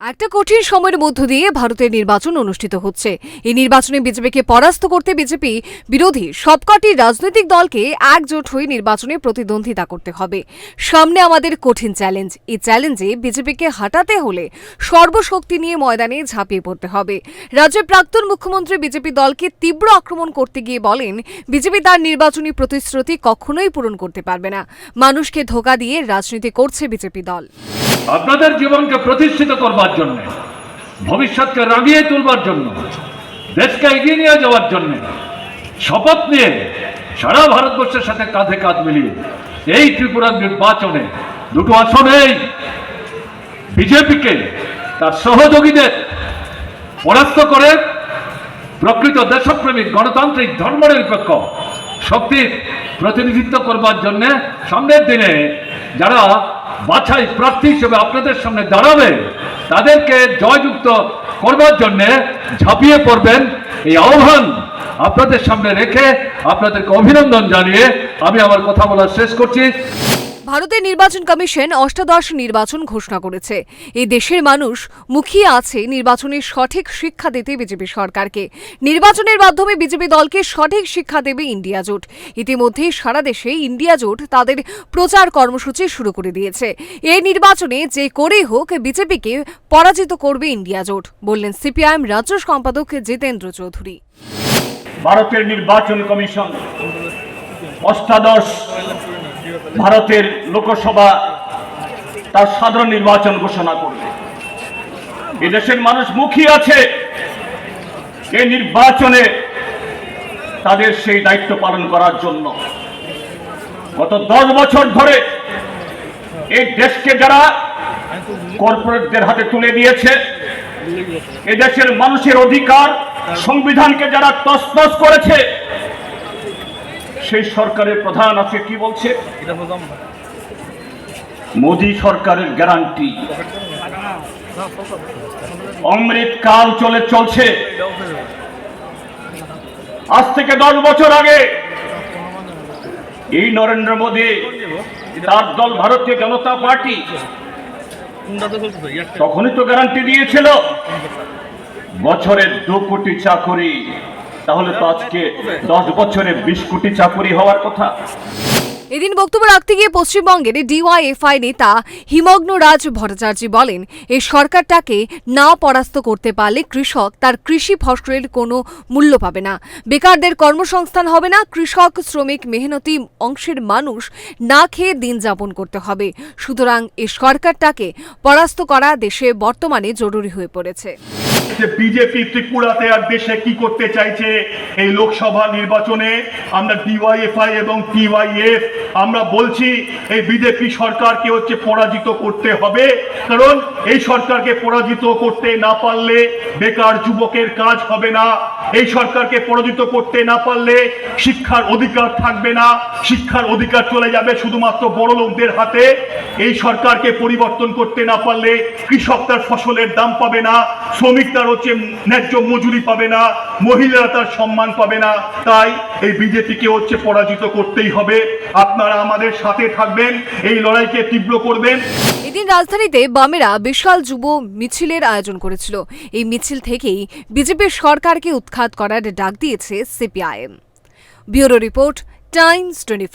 একটা কঠিন সময়ের মধ্য দিয়ে ভারতের নির্বাচন অনুষ্ঠিত হচ্ছে। এই নির্বাচনে বিজেপিকে পরাস্ত করতে বিজেপি বিরোধী সবকটি রাজনৈতিক দলকে একজোট হয়ে নির্বাচনে প্রতিদ্বন্দ্বিতা করতে হবে। সামনে আমাদের কঠিন চ্যালেঞ্জ। এই চ্যালেঞ্জে বিজেপিকে হাঁটাতে হলে সর্বশক্তি নিয়ে ময়দানে ঝাঁপিয়ে পড়তে হবে। রাজ্যের প্রাক্তন মুখ্যমন্ত্রী বিজেপি দলকে তীব্র আক্রমণ করতে গিয়ে বলেন, বিজেপি তার নির্বাচনী প্রতিশ্রুতি কখনোই পূরণ করতে পারবে না। মানুষকে ধোকা দিয়ে রাজনীতি করছে বিজেপি দল। আপনাদের জীবনকে প্রতিষ্ঠিত করবার জন্য, ভবিষ্যৎকে রাঙিয়ে তুলবার জন্য, দেশকে এগিয়ে নিয়ে যাওয়ার জন্য, শপথ নিয়ে সারা ভারতবর্ষের সাথে কাঁধে কাঁধ মিলিয়ে এই ত্রিপুরার নির্বাচনে দুটো আসনেই বিজেপিকে তার সহযোগীদের পরাস্ত করে প্রকৃত দেশপ্রেমিক গণতান্ত্রিক ধর্মনিরপেক্ষ শক্তির প্রতিনিধিত্ব করবার জন্য সামনের দিনে যারা বাছাই প্রার্থী হিসেবে আপনাদের সামনে দাঁড়াবে। তাদেরকে জয়যুক্ত করবার জন্যে ঝাঁপিয়ে পড়বেন। এই আহ্বান আপনাদের সামনে রেখে আপনাদেরকে অভিনন্দন জানিয়ে আমি আমার কথা বলা শেষ করছি। ভারতের নির্বাচন কমিশন অষ্টাদশ নির্বাচন ঘোষণা করেছে। এই দেশের মানুষ মুখিয়ে আছে নির্বাচনের সঠিক শিক্ষা দিতে বিজেপি সরকারকে। নির্বাচনের মাধ্যমে বিজেপি দলকে সঠিক শিক্ষা দেবে ইন্ডিয়া জোট। ইতিমধ্যে সারা দেশে ইন্ডিয়া জোট তাদের প্রচার কর্মসূচি শুরু করে দিয়েছে। এই নির্বাচনে যে করেই হোক বিজেপিকে পরাজিত করবে ইন্ডিয়া জোট, বললেন সিপিআইএম রাজ্য সম্পাদক জিতেন্দ্র চৌধুরী। ভারতের নির্বাচন কমিশন অষ্টাদশ ভারতের লোকসভা তার সাধারণ নির্বাচন ঘোষণা করবে। এদেশের মানুষ মুখী আছে। এই নির্বাচনে তাদের সেই দায়িত্ব পালন করার জন্য। গত দশ বছর ধরে এই দেশকে যারা কর্পোরেটদের হাতে তুলে দিয়েছে এদেশের মানুষের অধিকার, সংবিধানকে যারা তসতস করেছে, সেই সরকারের প্রধান আছে কি বলছে? মোদী সরকারের গ্যারান্টি। অমৃত কাল চলে চলছে। আজ থেকে দশ বছর আগে এই নরেন্দ্র মোদী, তার দল ভারতীয় জনতা পার্টি, তখনই তো গ্যারান্টি দিয়েছিল। বছরে দু কোটি চাকরি। তাহলে তো আজকে দশ বছরে বিশ কোটি চাকরি হওয়ার কথা। এদিন বক্তব্য রাখতে গিয়ে পশ্চিমবঙ্গের ডিওয়াইএফআই নেতা হিমগ্ন রাজ ভট্টাচার্য বলেন এই সরকারটাকে না পরাস্ত করতে পারলে কৃষক তার কৃষি ফসলের কোনো মূল্য পাবে না। বেকারদের কর্মসংস্থান হবে না, কৃষক, শ্রমিক, মেহনতি অংশের মানুষ না খেয়ে দিন যাপন করতে হবে। সুতরাং এই সরকারটাকে পরাস্ত করা দেশে বর্তমানে জরুরি হয়ে পড়েছে। যে বিজেপি ত্রিপুরাতে আর দেশে কি করতে চাইছে এই লোকসভা নির্বাচনে? আমরা ডিওয়াইএফআই এবং টিওয়াইএফ, আমরা বলছি এই বিজেপি সরকারকে হচ্ছে পরাজিত করতে হবে। কারণ এই সরকারকে পরাজিত করতে না পারলে বেকার যুবকের কাজ হবে না। এই সরকারকে পরাজিত করতে না পারলে শিক্ষার অধিকার থাকবে না, শিক্ষার অধিকার চলে যাবে শুধুমাত্র বড় লোকদের হাতে। এই সরকারকে পরিবর্তন করতে না পারলে কৃষক তার ফসলের দাম পাবে না শ্রমিক তার হচ্ছে ন্যায্য মজুরি পাবে না, মহিলারা তার সম্মান পাবে না। তাই এই বিজেপিকে হচ্ছে পরাজিত করতেই হবে। আপনারা আমাদের সাথে থাকবেন, এই লড়াইকে তীব্র করবেন। এদিন রাজধানীতে বামেরা বিশাল যুব মিছিলের আয়োজন করেছিল। এই মিছিল থেকেই বিজেপির সরকারকে উৎখাত করার ডাক দিয়েছে CPIM. Bureau report Times twenty